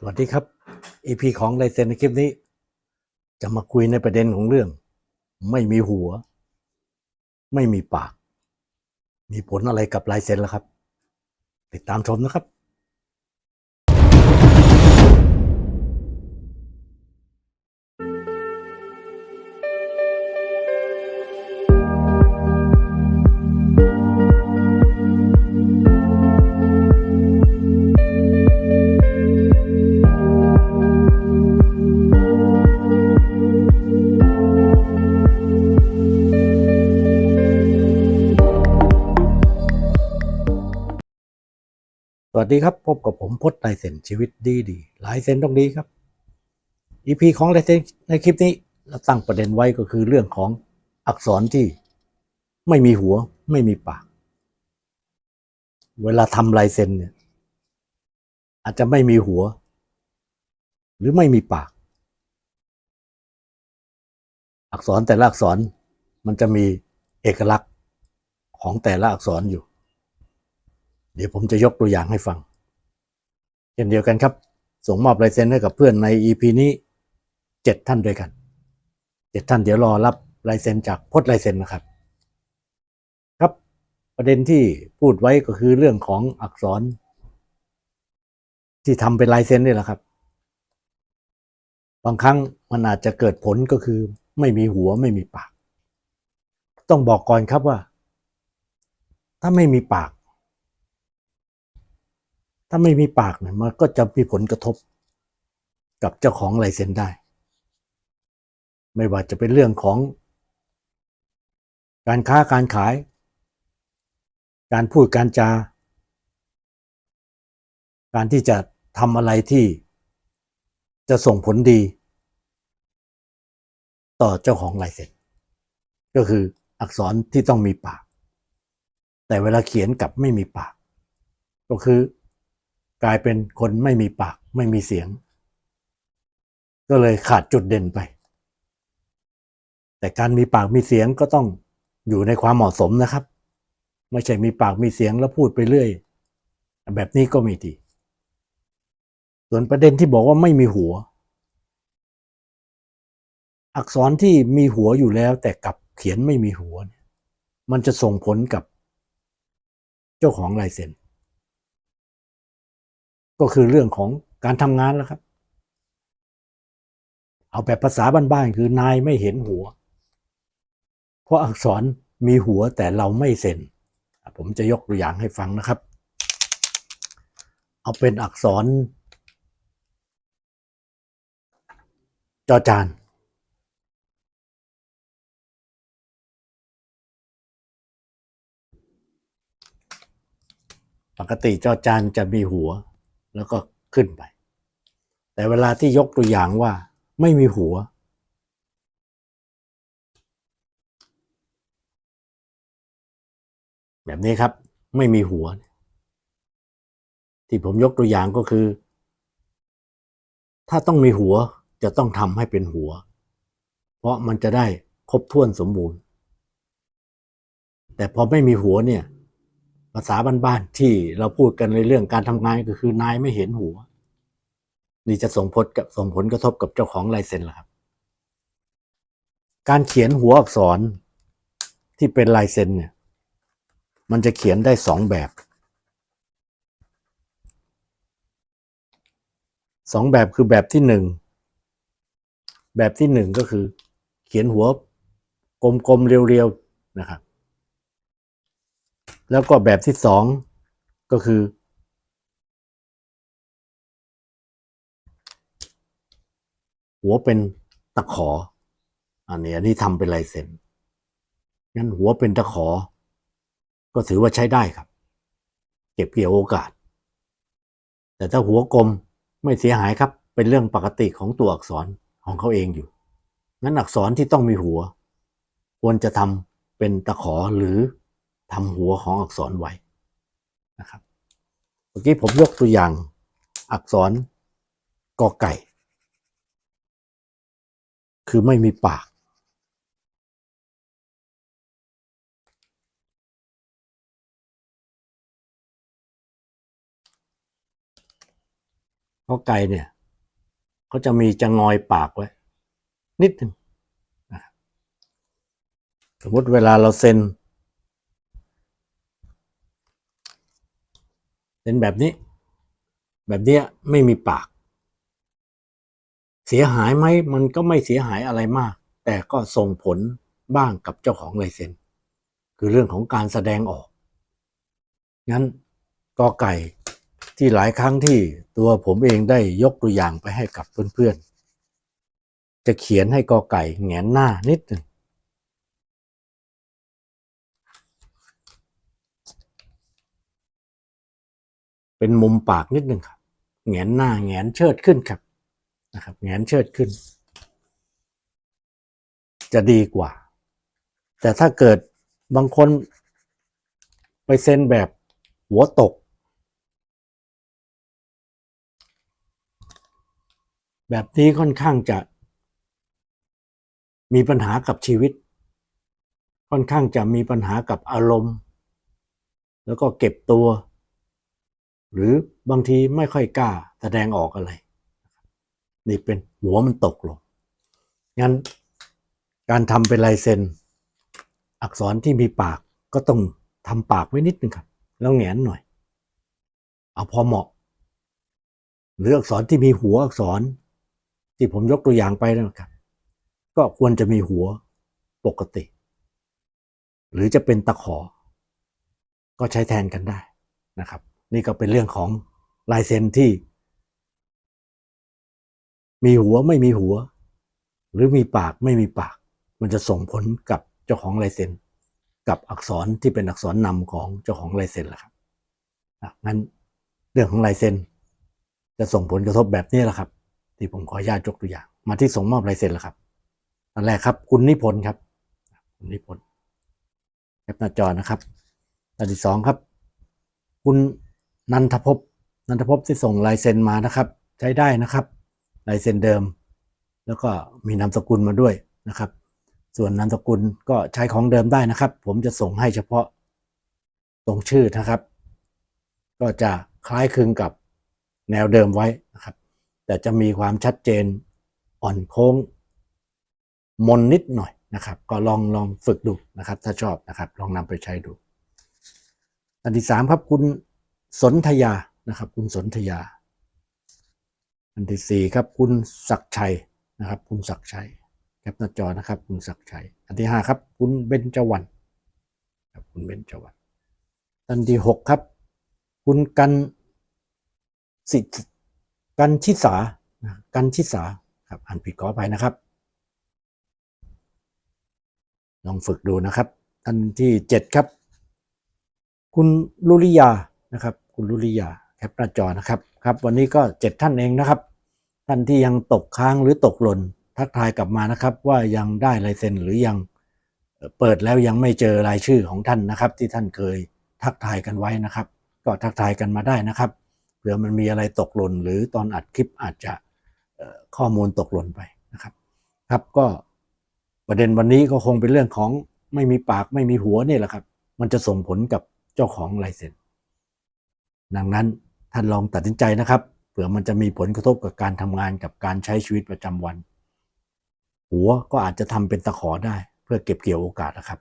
สวัสดีครับ EP ของไลเซนในคลิปนี้ จะมาคุยในประเด็นของเรื่อง ไม่มีหัว ไม่มีปาก มีผลอะไรกับไลเซ็นล่ะครับ ติดตามชมนะครับ วัสดีครับ พบกับผมพจน์ลายเซ็นชีวิตดีดีลายเซ็นต้องดีครับ EP ของลายเซ็นในคลิปนี้เราตั้งประเด็นไว้ก็คือเรื่องของอักษรที่ไม่มีหัวไม่มีปาก เวลาทำลายเซ็นเนี่ย อาจจะไม่มีหัว หรือไม่มีปาก อักษรแต่ละอักษรมันจะมีเอกลักษณ์ของแต่ละอักษรอยู่ เดี๋ยวผมจะยกตัวอย่างให้ฟัง เช่นเดียวกันครับ ส่งมอบลายเซ็นให้กับเพื่อนใน EP นี้เจ็ดท่านด้วยกันเจ็ดท่านเดี๋ยวรอรับลายเซ็นจากพจน์ลายเซ็นนะครับ ครับประเด็นที่พูดไว้ก็คือเรื่องของอักษร ที่ทำเป็นลายเซ็นนี่แหละครับบางครั้งมันอาจจะเกิดผลก็คือไม่มีหัวไม่มีปาก ต้องบอกก่อนครับว่า ถ้าไม่มีปาก ถ้าไม่มีปากเนี่ยมันก็จะมีผลกระทบกับเจ้าของลายเซ็นได้ ไม่ว่าจะเป็นเรื่องของ การค้าการขาย การพูดการจา การที่จะทำอะไรที่จะส่งผลดี ต่อเจ้าของลายเซ็นก็คืออักษรที่ต้องมีปาก แต่เวลาเขียนกับไม่มีปาก ก็คือ กลายเป็นคนไม่มีปากไม่มีเสียง ก็เลยขาดจุดเด่นไป แต่การมีปากมีเสียงก็ต้องอยู่ในความเหมาะสมนะครับ ไม่ใช่มีปากมีเสียงแล้วพูดไปเรื่อย แบบนี้ก็ไม่ดี ส่วนประเด็นที่บอกว่าไม่มีหัว อักษรที่มีหัวอยู่แล้วแต่กลับเขียนไม่มีหัว มันจะส่งผลกับเจ้าของลายเซ็น ก็คือเรื่องของการทำงานแล้วครับ เอาแบบภาษาบ้านๆคือนายไม่เห็นหัว เพราะอักษรมีหัวแต่เราไม่เซ็น ผมจะยกตัวอย่างให้ฟังนะครับ เอาเป็นอักษร จอจานปกติจอจานจะมีหัว แล้วก็ขึ้นไป แต่เวลาที่ยกตัวอย่างว่าไม่มีหัว แบบนี้ครับไม่มีหัว ที่ผมยกตัวอย่างก็คือ ถ้าต้องมีหัวจะต้องทำให้เป็นหัว เพราะมันจะได้ครบถ้วนสมบูรณ์ แต่พอไม่มีหัวเนี่ยาษาบ้านๆที่เราพูดกันในเรื่องการทำงานก็คือนายไม่เห็นหัว นี่จะส่งผลกับส่งผลกระทบกับเจ้าของลายเซ็นล่ะครับ การเขียนหัวอักษรที่เป็นลายเซ็นเนี่ย มันจะเขียนได้สองแบบสองแบบคือแบบที่หนึ่งแบบที่หนึ่งก็คือ เขียนหัวกลมๆเรียวๆนะครับ แล้วก็แบบที่สองก็คือ หัวเป็นตะขอ อันนี้อันนี้ทำเป็นลายเซ็นงั้นหัวเป็นตะขอ ก็ถือว่าใช้ได้ครับ เก็บเกี่ยวโอกาส แต่ถ้าหัวกลมไม่เสียหายครับ เป็นเรื่องปกติของตัวอักษรของเขาเองอยู่งั้นอักษรที่ต้องมีหัว ควรจะทำเป็นตะขอหรือ ทำหัวของอักษรไว้นะครับ เมื่อกี้ผมยกตัวอย่างอักษรกอไก่ คือไม่มีปาก กอไก่เนี่ยเขาจะมีจะงอยปากไว้ นิดหนึ่งสมมติเวลาเราเซ็น เซ็นแบบนี้ แบบเนี้ยไม่มีปาก เสียหายไหมมันก็ไม่เสียหายอะไรมาก แต่ก็ส่งผลบ้างกับเจ้าของลายเซ็นคือเรื่องของการแสดงออก งั้นกอไก่ที่หลายครั้งที่ตัวผมเองได้ยกตัวอย่างไปให้กับเพื่อนๆ จะเขียนให้กอไก่แงนหน้านิดหนึ่ง เป็นมุมปากนิดนึงครับแงนหน้าแงนเชิดขึ้นครับนะครับแงนเชิดขึ้น จะดีกว่า แต่ถ้าเกิดบางคนไปเซ็นแบบหัวตก แบบนี้ค่อนข้างจะมีปัญหากับชีวิต ค่อนข้างจะมีปัญหากับอารมณ์ แล้วก็เก็บตัว หรือบางทีไม่ค่อยกล้าแสดงออกอะไร นี่เป็นหัวมันตกลง งั้นการทำเป็นลายเซ็นอักษรที่มีปากก็ต้องทำปากไว้นิดนึงครับ แล้วแงนหน่อย เอาพอเหมาะ หรืออักษรที่มีหัวอักษร ที่ผมยกตัวอย่างไปนะครับ ก็ควรจะมีหัวปกติ หรือจะเป็นตะขอ ก็ใช้แทนกันได้นะครับ นี่ก็เป็นเรื่องของลายเซ็นที่ มีหัวไม่มีหัว หรือมีปากไม่มีปาก มันจะส่งผลกับเจ้าของลายเซ็นกับอักษรที่เป็นอักษรนำของเจ้าของลายเซ็นแหละครับงั้นเรื่องของลายเซ็นจะส่งผลกระทบแบบนี้แหละครับ ที่ผมขออนุญาตยกตัวอย่าง มาที่ส่งมอบลายเซ็นแล้วครับอันแรกครับ คุณนิพนธ์ครับ คุณนิพนธ์แคปหน้าจอนะครับอันที่สองครับ คุณ นันทภพนันทภพที่ส่งลายเซ็นมานะครับ ใช้ได้นะครับลายเซ็นเดิม แล้วก็มีนามสกุลมาด้วยนะครับ ส่วนนามสกุลก็ใช้ของเดิมได้นะครับ ผมจะส่งให้เฉพาะตรงชื่อนะครับ ก็จะคล้ายคลึงกับแนวเดิมไว้นะครับ แต่จะมีความชัดเจนอ่อนโค้งมนนิดหน่อยนะครับ ก็ลองลองฝึกดูนะครับ ถ้าชอบนะครับ ลองนำไปใช้ดูอันที่สามครับคุณ สนธยานะครับ คุณสนธยา อันที่สี่ครับ คุณศักชัยนะครับ คุณศักชัยแคปหน้าจอนะครับ คุณศักชัย อันที่ห้าครับ คุณเบญจวรรณครับคุณเบญจวรรณอันที่หกครับ คุณกันสิกันชิสานะกันชิสาครับอ่านผิดขออภัยนะครับ ลองฝึกดูนะครับอันที่เจ็ดครับ คุณลุลิยา นะครับ คุณลุลิยาแคปหน้าจอนะครับครับ วันนี้ก็เจ็ดท่านเองนะครับ ท่านที่ยังตกค้างหรือตกหล่นทักทายกลับมานะครับ ว่ายังได้ลายเซ็นหรือยังเปิดแล้วยังไม่เจอรายชื่อของท่านนะครับ ที่ท่านเคยทักทายกันไว้นะครับ ก็ทักทายกันมาได้นะครับเผื่อมันมีอะไรตกหล่นหรือตอนอัดคลิปอาจจะข้อมูลตกหล่นไปนะครับ ครับก็ประเด็นวันนี้ก็คงเป็นเรื่องของไม่มีปากไม่มีหัวนี่แหละครับ มันจะส่งผลกับเจ้าของลายเซ็น ดังนั้นท่านลองตัดสินใจนะครับเผื่อมันจะมีผลกระทบกับการทำงานกับการใช้ชีวิตประจำวัน หัวก็อาจจะทำเป็นตะขอได้ เพื่อเก็บเกี่ยวโอกาสนะครับ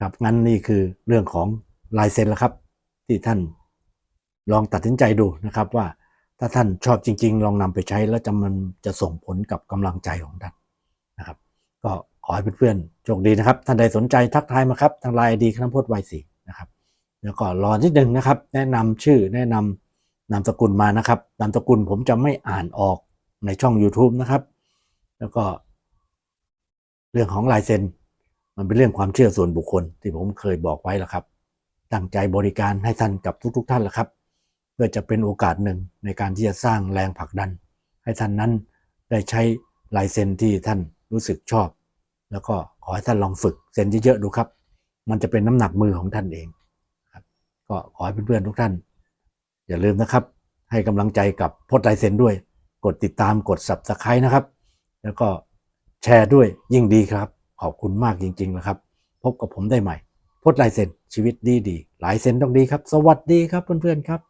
ครับงั้นนี่คือเรื่องของลายเซ็นแล้วครับ ที่ท่านลองตัดสินใจดูนะครับว่าถ้าท่านชอบจริง ๆ ลองนำไปใช้แล้วจะมันจะส่งผลกับกำลังใจของท่านนะครับ ก็ขอให้เพื่อนๆโชคดีนะครับ ท่านใดสนใจทักทายมาครับทางไลน์ดีคณพจน์วัยสี่นะครับ แล้วก็รอนิดนึงนะครับ แนะนำชื่อแนะนำนามสกุลมานะครับนามสกุลผมจะไม่อ่านออกในช่อง YouTube นะครับ แล้วก็ เรื่องของลายเซ็นมันเป็นเรื่องความเชื่อส่วนบุคคล ที่ผมเคยบอกไว้แล้วครับ ตั้งใจบริการให้ท่านกับทุก ๆท่านแหละครับ เพื่อจะเป็นโอกาสหนึ่งในการที่จะสร้างแรงผลักดัน ให้ท่านนั้นได้ใช้ลายเซ็นที่ท่านรู้สึกชอบ แล้วก็ขอให้ท่านลองฝึกเซ็นเยอะๆดูครับ มันจะเป็นน้ำหนักมือของท่านเอง ก็ขอให้เพื่อนๆทุกท่าน อย่าลืมนะครับ ให้กำลังใจกับพจน์ลายเซนด้วย กดติดตามกด subscribe นะครับ แล้วก็แชร์ด้วยยิ่งดีครับ ขอบคุณมากจริงๆนะครับ พบกับผมได้ใหม่พจน์ลายเซนชีวิตดีๆลายเซนต้องดีครับ สวัสดีครับเพื่อนๆครับ